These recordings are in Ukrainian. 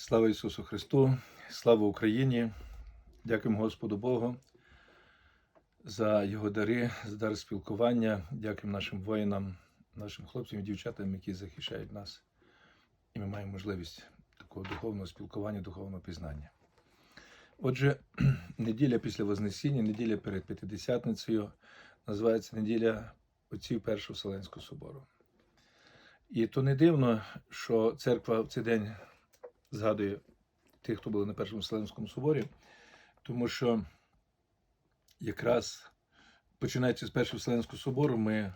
Слава Ісусу Христу, слава Україні! Дякуємо Господу Богу за Його дари, за дар спілкування. Дякуємо нашим воїнам, нашим хлопцям і дівчатам, які захищають нас. І ми маємо можливість такого духовного спілкування, духовного пізнання. Отже, неділя після Вознесіння, неділя перед П'ятидесятницею називається неділя отців Першого Вселенського собору. І то не дивно, що церква в цей день згадує тих, хто були на Першому Вселенському соборі, тому що якраз починаючи з Першого Вселенського собору, ми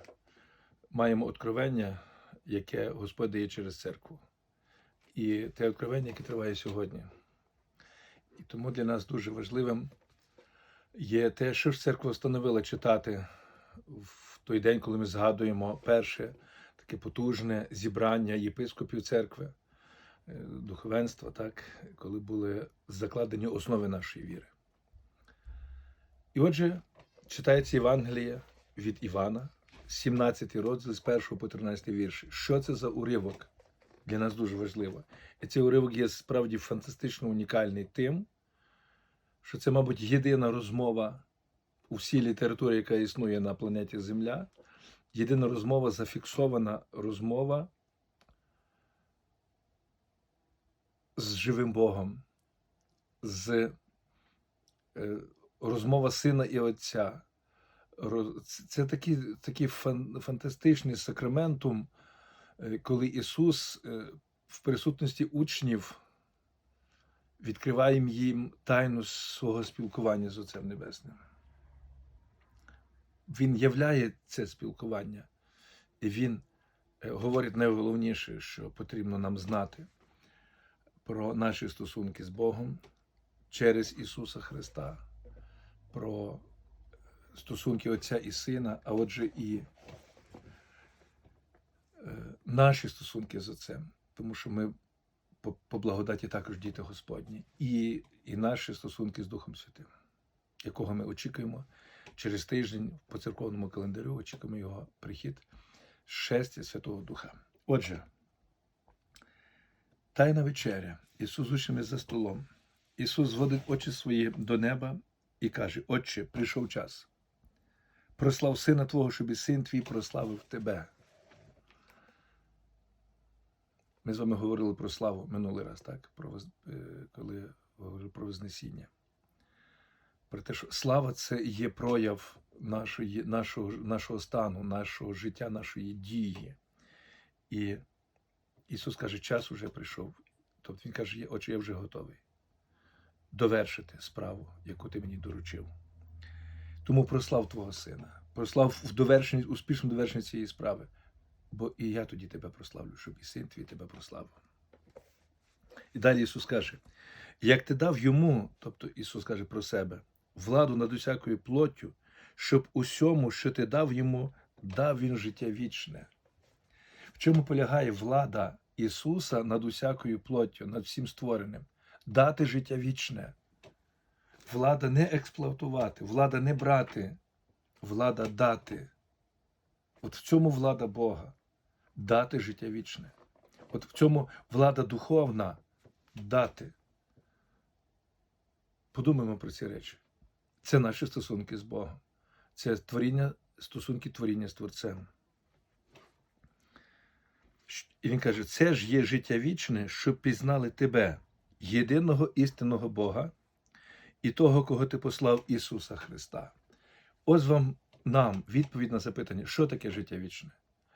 маємо откровення, яке Господь дає через церкву. І те откровення, яке триває сьогодні. І тому для нас дуже важливим є те, що ж церква встановила читати в той день, коли ми згадуємо перше таке потужне зібрання єпископів церкви, духовенства, так, коли були закладені основи нашої віри. І отже, читається Євангеліє від Івана, 17 розділ з 1 по 13 вірш. Що це за уривок? Для нас дуже важливо. І цей уривок є справді фантастично унікальний тим, що це, мабуть, єдина розмова у всій літературі, яка існує на планеті Земля, єдина розмова, зафіксована розмова з живим Богом, з е, розмова сина і отця. Це- такий, такий фан, фантастичний сакраментум, е, коли Ісус е, в присутності учнів відкриває їм тайну свого спілкування з Отцем Небесним. Він являє це спілкування, і він говорить найголовніше, що потрібно нам знати про наші стосунки з Богом через Ісуса Христа, про стосунки Отця і Сина, а отже, і е, наші стосунки з Отцем, тому що ми по, благодаті також діти Господні, і, і наші стосунки з Духом Святим, якого ми очікуємо. Через тиждень по церковному календарю, очікуємо його прихід, шестя Святого Духа. Отже, Тайна вечеря. Ісус учнями за столом. Ісус зводить очі свої до неба і каже: Отче, прийшов час. Прослав сина Твого, щоб і син твій прославив тебе. Ми з вами говорили про славу минулий раз, так? Про, е, коли говорили про Вознесіння. Про те, що слава це є прояв нашої, нашого, нашого стану, нашого життя, нашої дії. І Ісус каже, час уже прийшов. Тобто Він каже, «Я- отче, я вже готовий довершити справу, яку ти мені доручив. Тому прослав Твого Сина, прослав в довершенні, успішно довершення цієї справи, бо і я тоді тебе прославлю, щоб і син твій тебе прославив. І далі Ісус каже: як ти дав йому, тобто Ісус каже про себе, владу над усякою плоттю, щоб усьому, що ти дав йому, дав він життя вічне. Чому полягає влада Ісуса над усякою плоттю, над всім створеним? Дати життя вічне. Влада не експлуатувати, влада не брати, влада дати. От в цьому влада Бога дати життя вічне. От в цьому влада духовна дати. Подумаємо про ці речі. Це наші стосунки з Богом. Це творіння, стосунки творіння з Творцем. І він каже: це ж є життя вічне, щоб пізнали тебе, єдиного істинного Бога і того, кого ти послав Ісуса Христа. Ось вам нам відповідь на запитання, що таке життя вічне,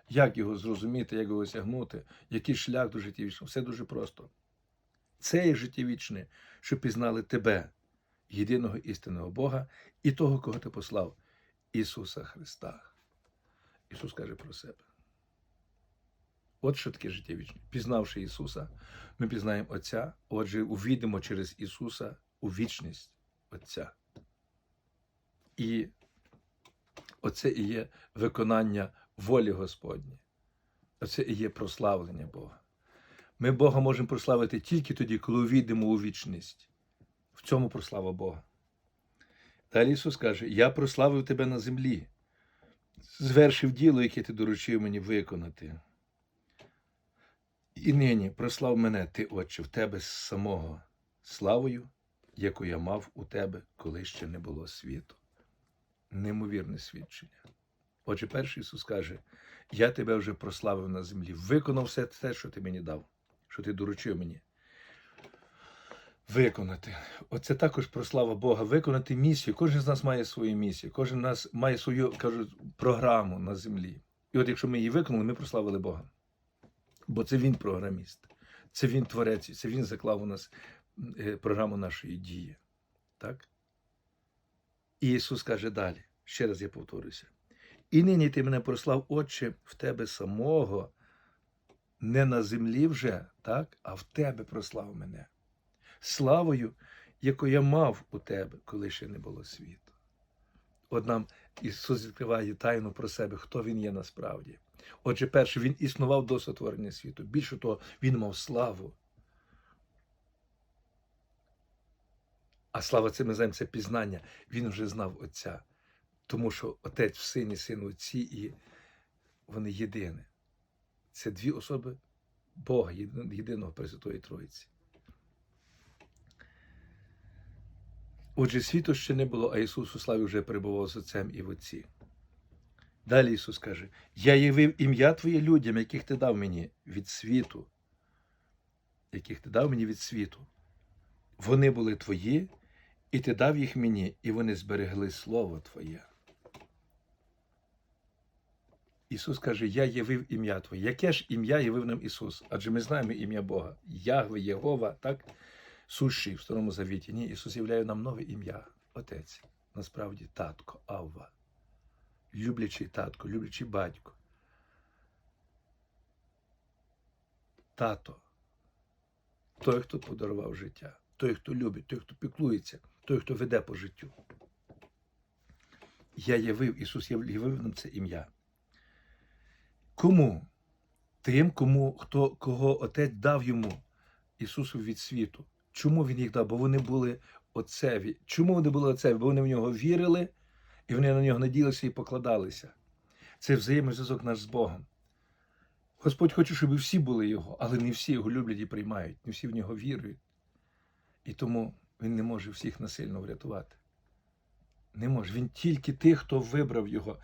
як його зрозуміти, як його осягнути, який шлях до життя вічного. Все дуже просто. Це є життя вічне, щоб пізнали тебе, єдиного істинного Бога, і того, кого ти послав, Ісуса Христа. Ісус каже про себе. От що таке життя вічне. Пізнавши Ісуса, ми пізнаємо Отця, отже, увійдемо через Ісуса у вічність Отця. І оце і є виконання волі Господні. Оце і є прославлення Бога. Ми Бога можемо прославити тільки тоді, коли увійдемо у вічність. В цьому прослава Бога. Далі Ісус каже: Я прославив тебе на землі, звершив діло, яке ти доручив мені виконати. І нині прослав мене, ти, Отче, в тебе самого славою, яку я мав у тебе, коли ще не було світу. Неймовірне свідчення. Отже, перший Ісус каже: Я тебе вже прославив на землі, виконав все те, що ти мені дав, що ти доручив мені. Виконати. Оце також про слава Бога, виконати місію. Кожен з нас має свою місію, кожен з нас має свою кажуть, програму на землі. І от якщо ми її виконали, ми прославили Бога. Бо це Він програміст, це Він творець, це Він заклав у нас е, програму нашої дії. Так? І Ісус каже далі, ще раз я повторюся. І нині ти мене прослав, Отче, в тебе самого, не на землі вже, так, а в тебе прослав мене. Славою, яку я мав у тебе, коли ще не було світу. От нам Ісус відкриває тайну про себе, хто Він є насправді. Отже, перше, Він існував до сотворення світу. Більше того, Він мав славу. А слава це ми знаємо, пізнання. Він вже знав Отця. Тому що Отець в Сині, Син Отці, і вони єдині. Це дві особи Бога, єдиного Пресвятої Троїці. Отже, світу ще не було, а Ісус у славі вже перебував з Отцем і в Отці. Далі Ісус каже: Я явив ім'я Твоє людям, яких ти дав мені від світу, яких ти дав мені від світу. Вони були Твої, і ти дав їх мені, і вони зберегли Слово Твоє. Ісус каже: Я явив ім'я Твоє. Яке ж ім'я явив нам Ісус? Адже ми знаємо ім'я Бога. Ягве, Єгова, так? Сущий в Старому Завіті. Ні, Ісус являє нам нове ім'я, Отець. Насправді татко, Авва. Люблячий татко, люблячий батько. Тато. Той, хто подарував життя, той, хто любить, той, хто піклується, той, хто веде по життю. Я явив, Ісус явив нам це ім'я. Кому? Тим, кому, хто, кого Отець дав йому, Ісусу від світу. Чому Він їх дав? Бо вони були Отцеві. Чому вони були Отцеві? Бо вони в нього вірили, і вони на нього надіялися і покладалися. Це взаємозв'язок наш з Богом. Господь хоче, щоб всі були Його, але не всі його люблять і приймають, не всі в нього вірують. І тому Він не може всіх насильно врятувати. Не може. Він тільки тих, хто вибрав його.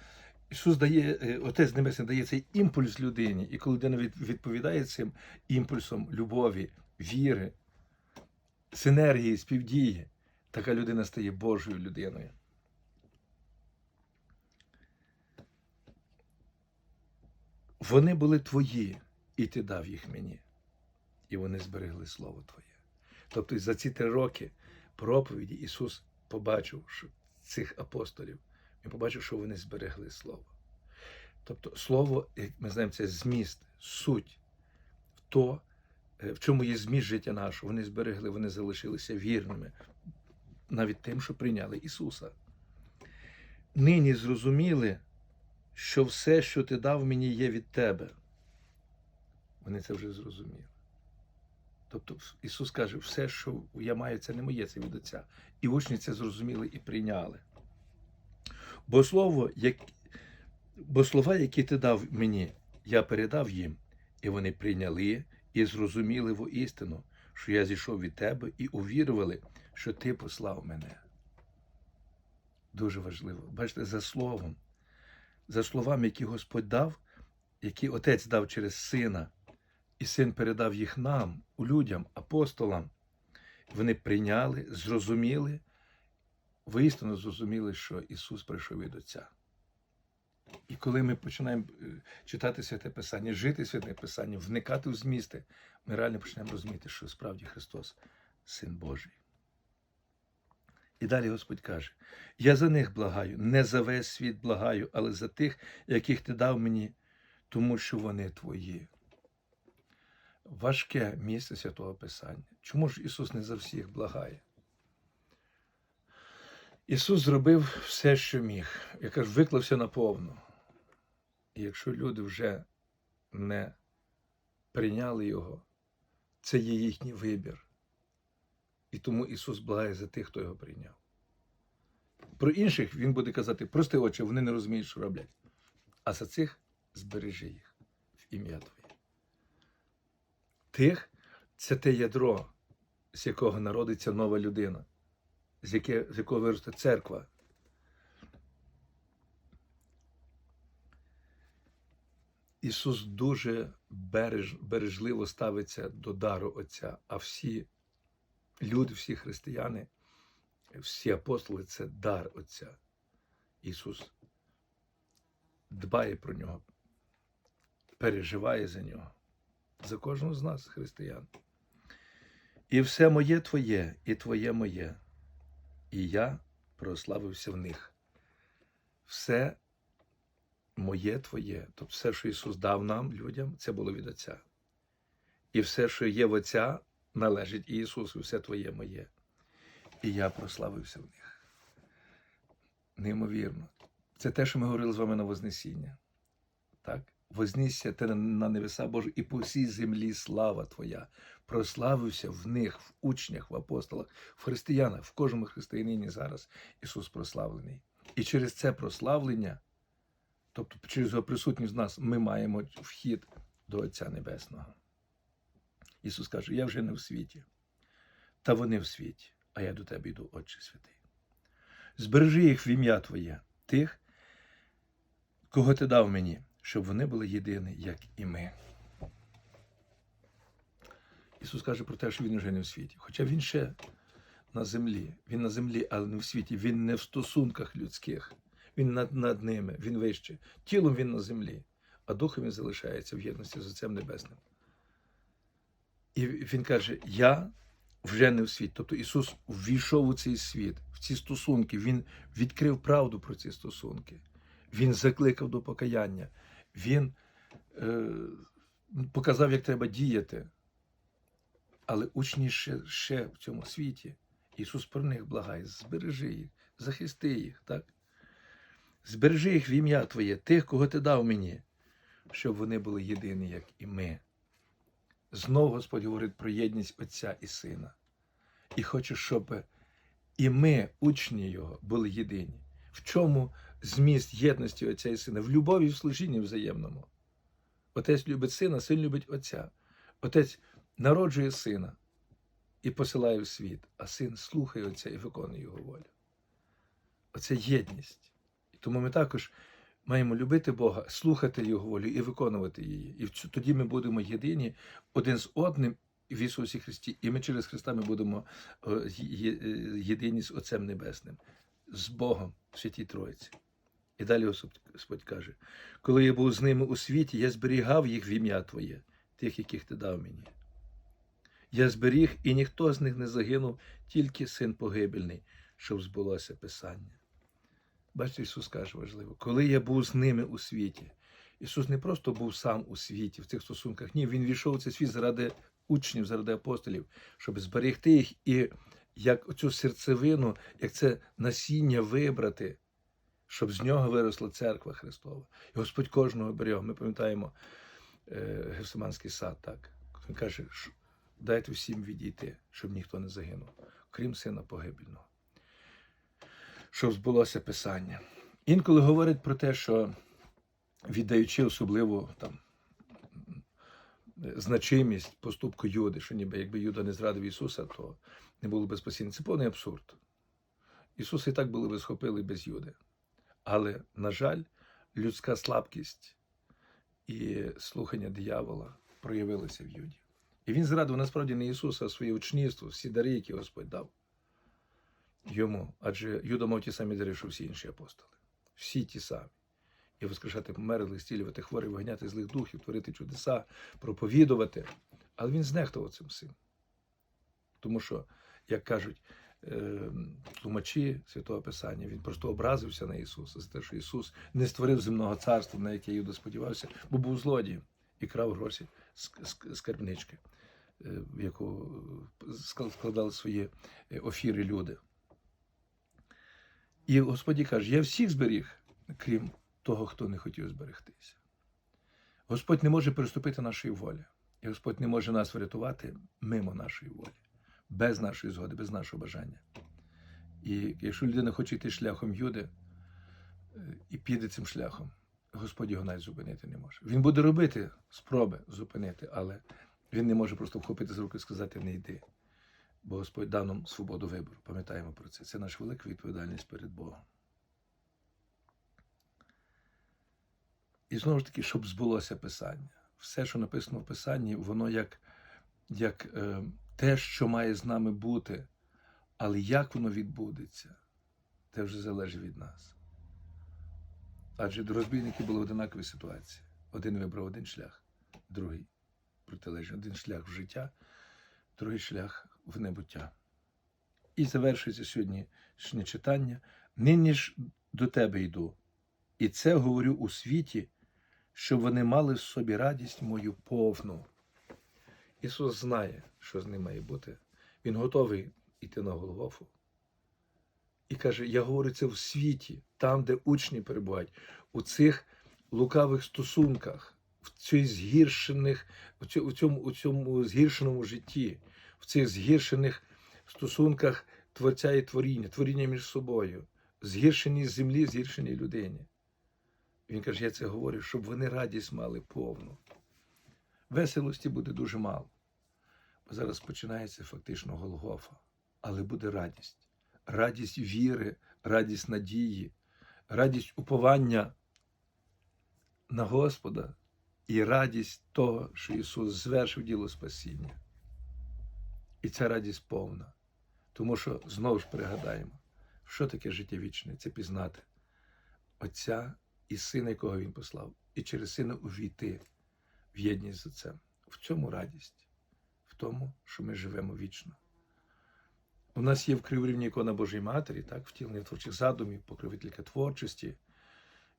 Ісус дає, е, Отець Небесний дає цей імпульс людині, і коли людина відповідає цим імпульсом любові, віри, синергії, співдії, така людина стає Божою людиною. Вони були твої, і ти дав їх мені, і вони зберегли Слово Твоє. Тобто за ці три роки проповіді Ісус побачив що цих апостолів, Він побачив, що вони зберегли Слово. Тобто Слово, як ми знаємо, це зміст, суть то, е, в чому є зміст життя нашого. Вони зберегли, вони залишилися вірними, навіть тим, що прийняли Ісуса. Нині зрозуміли, що все, що ти дав мені, є від тебе. Вони це вже зрозуміли. Тобто Ісус каже, все, що я маю, це не моє, це від Отця. І учні це зрозуміли і прийняли. Бо слово, як... Бо слова, які ти дав мені, я передав їм, і вони прийняли і зрозуміли воістину, що я зійшов від тебе, і увірували, що ти послав мене. Дуже важливо. Бачите, за словом, за словами, які Господь дав, які Отець дав через Сина, і Син передав їх нам, людям, апостолам. Вони прийняли, зрозуміли, воістину зрозуміли, що Ісус прийшов від Отця. І коли ми починаємо е, читати святе Писання, жити святе Писання, вникати в змісти, ми реально почнемо розуміти, що справді Христос Син Божий. І далі Господь каже: Я за них благаю, не за весь світ благаю, але за тих, яких ти дав мені, тому що вони твої. Важке місце святого Писання. Чому ж Ісус не за всіх благає? Ісус зробив все, що міг. Я кажу, виклався наповну. І якщо люди вже не прийняли Його, це є їхній вибір. І тому Ісус благає за тих, хто його прийняв. Про інших Він буде казати, прости очі, вони не розуміють, що роблять. А за цих збережи їх в ім'я Твоє. тих це те ядро, з якого народиться нова людина, з, яке, з якого виросте церква. Ісус дуже береж, бережливо ставиться до дару Отця, а всі люди, всі християни, всі апостоли це дар Отця. Ісус дбає про нього, переживає за нього, за кожного з нас, християн. І все моє Твоє, і Твоє моє, і я прославився в них. Все моє Твоє, тобто все, що Ісус дав нам, людям, це було від Отця. І все, що є в Отця, належить Ісусу, все Твоє моє. І я прославився в них. Неймовірно. Це те, що ми говорили з вами на Вознесіння. Так? Вознісся ти на небеса Божі, і по всій землі слава Твоя. Прославився в них, в учнях, в апостолах, в християнах, в кожному християнині зараз Ісус прославлений. І через це прославлення, тобто через його присутність в нас, ми маємо вхід до Отця Небесного. Ісус каже: Я вже не в світі, та вони в світі, а я до тебе йду, Отче Святий. Збережи їх в ім'я Твоє, тих, кого ти дав мені, щоб вони були єдині, як і ми. Ісус каже про те, що Він вже не в світі. Хоча Він ще на землі. Він на землі, але не в світі. Він не в стосунках людських. Він над, над ними, він вище. Тілом він на землі, а духом він залишається в єдності з Отцем Небесним. І Він каже: Я вже не в світ. Тобто Ісус ввійшов у цей світ, в ці стосунки, Він відкрив правду про ці стосунки. Він закликав до покаяння, Він е, показав, як треба діяти. Але учні ще, ще в цьому світі. Ісус про них благає, збережи їх, захисти їх, так? Збережи їх в ім'я Твоє, тих, кого ти дав мені, щоб вони були єдині, як і ми. Знову Господь говорить про єдність Отця і Сина. І хоче, щоб і ми, учні Його, були єдині. В чому зміст єдності Отця і Сина? В любові і в служінні взаємному. Отець любить сина, син любить Отця. Отець народжує сина і посилає в світ, а син слухає Отця і виконує його волю. Оце єдність. І тому ми також маємо любити Бога, слухати Його волю і виконувати її. І тоді ми будемо єдині один з одним в Ісусі Христі, і ми через Христа ми будемо єдині з Отцем Небесним, з Богом в Святій Троїці. І далі Господь каже: коли я був з ними у світі, я зберігав їх в ім'я Твоє, тих, яких ти дав мені. Я зберіг, і ніхто з них не загинув, тільки син погибельний, щоб збулося Писання. Бачите, Ісус каже важливо, коли я був з ними у світі, Ісус не просто був сам у світі, в цих стосунках. Ні, Він війшов у цей світ заради учнів, заради апостолів, щоб зберегти їх і як цю серцевину, як це насіння вибрати, щоб з нього виросла церква Христова. І Господь кожного берег. Ми пам'ятаємо е, Гефсиманський сад, так. Він каже, дайте всім відійти, щоб ніхто не загинув, крім сина погибельного. Щоб збулося Писання. Інколи говорять про те, що віддаючи особливу там, значимість поступку Юди, що ніби якби Юда не зрадив Ісуса, то не було би спасіння. Це повний абсурд. Ісуса і так були би схопили без Юди. Але, на жаль, людська слабкість і слухання диявола проявилися в Юді. І він зрадив насправді не Ісуса, а своє учнівство, всі дари, які Господь дав йому. Адже Юда мав ті самі дари, що всі інші апостоли. Всі ті самі. І воскрешати померлих, зцілювати хворих, виганяти злих духів, творити чудеса, проповідувати. Але він знехтував цим всім. Тому що, як кажуть тлумачі Святого Писання, він просто образився на Ісуса за те, що Ісус не створив земного царства, на яке Юда сподівався, бо був злодієм і крав гроші скарбнички, в яку складали свої офіри люди. І Господь каже: я всіх зберіг, крім того, хто не хотів зберегтися. Господь не може переступити нашої волі. І Господь не може нас врятувати мимо нашої волі, без нашої згоди, без нашого бажання. І якщо людина хоче йти шляхом Юди і піде цим шляхом, Господь його навіть зупинити не може. Він буде робити спроби зупинити, але Він не може просто вхопити з руки і сказати не йди. Бо Господь дав нам свободу вибору. Пам'ятаємо про це. Це наша велика відповідальність перед Богом. І знову ж таки, щоб збулося Писання. Все, що написано в Писанні, воно як, як е, те, що має з нами бути, але як воно відбудеться, це вже залежить від нас. Адже до розбійників були одинакові ситуації. Один вибрав один шлях, другий протилежний. Один шлях в життя, другий шлях в небуття. І завершується сьогоднішнє читання. Нині ж до тебе йду, і це говорю у світі, щоб вони мали в собі радість мою повну. Ісус знає, що з ним має бути. Він готовий йти на Голгофу. І каже: Я говорю це в світі, там, де учні перебувають, у цих лукавих стосунках, в цих згіршених, у цьому, у цьому згіршеному житті, в цих згіршених стосунках Творця і творіння, творіння між собою, згіршеній землі, згіршеній людині. Він каже, я це говорю, щоб вони радість мали повну. Веселості буде дуже мало. Бо зараз починається фактично Голгофа, але буде радість. Радість віри, радість надії, радість уповання на Господа і радість того, що Ісус звершив діло спасіння. І ця радість повна. Тому що знову ж пригадаємо, що таке життя вічне це пізнати Отця і Сина, якого Він послав, і через Сина увійти в єдність з Отцем. В цьому радість, в тому, що ми живемо вічно. У нас є в Криворівні ікона Божої Матері, так, втілення творчих задумів, покровителька творчості.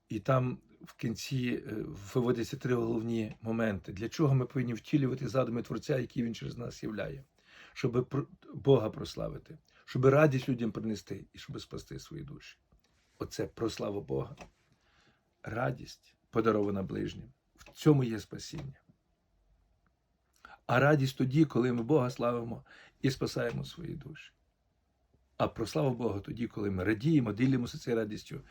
І там в кінці е, виводяться три головні моменти. Для чого ми повинні втілювати задуми Творця, які він через нас являє, щоб Бога прославити, щоб радість людям принести і щоб спасти свої душі. Оце про славу Бога. Радість подарована ближнім. В цьому є спасіння. А радість тоді, коли ми Бога славимо і спасаємо свої душі. А про славу Бога тоді, коли ми радіємо, ділимося цією радістю,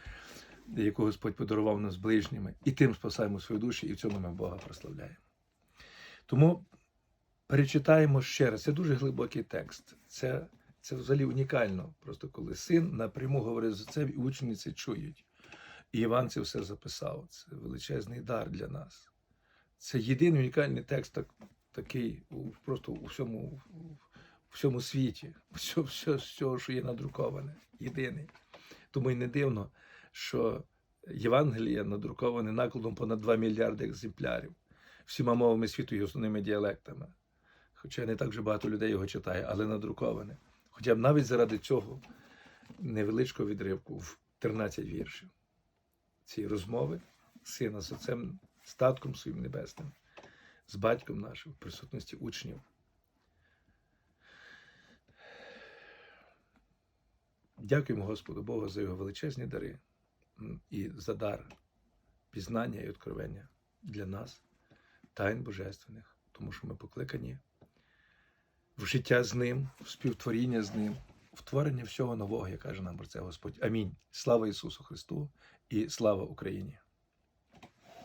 яку Господь подарував нам з ближніми, і тим спасаємо свої душі, і в цьому ми Бога прославляємо. Тому перечитаємо ще раз. Це дуже глибокий текст. Це це взагалі унікально. Просто коли син напряму говорить з отцем, і учні це чують. І Іван це все записав. Це величезний дар для нас. Це єдиний унікальний текст, так, такий просто у всьому, у всьому світі, все, все, все, що є надруковане. Єдиний. Тому й не дивно, що Євангеліє надруковане накладом понад 2 мільярди екземплярів всіма мовами світу і основними діалектами. Хоча не так вже багато людей його читає, але надруковане. Хоча б навіть заради цього невеличкого відривку в 13 віршів цієї розмови сина з отцем, татком своїм небесним, з батьком нашим в присутності учнів. Дякуємо Господу Богу за його величезні дари і за дар пізнання і откровення для нас, тайн божественних, тому що ми покликані в життя з ним, в співтворіння з ним, в творення всього нового, як каже нам про це Господь. Амінь. Слава Ісусу Христу і слава Україні!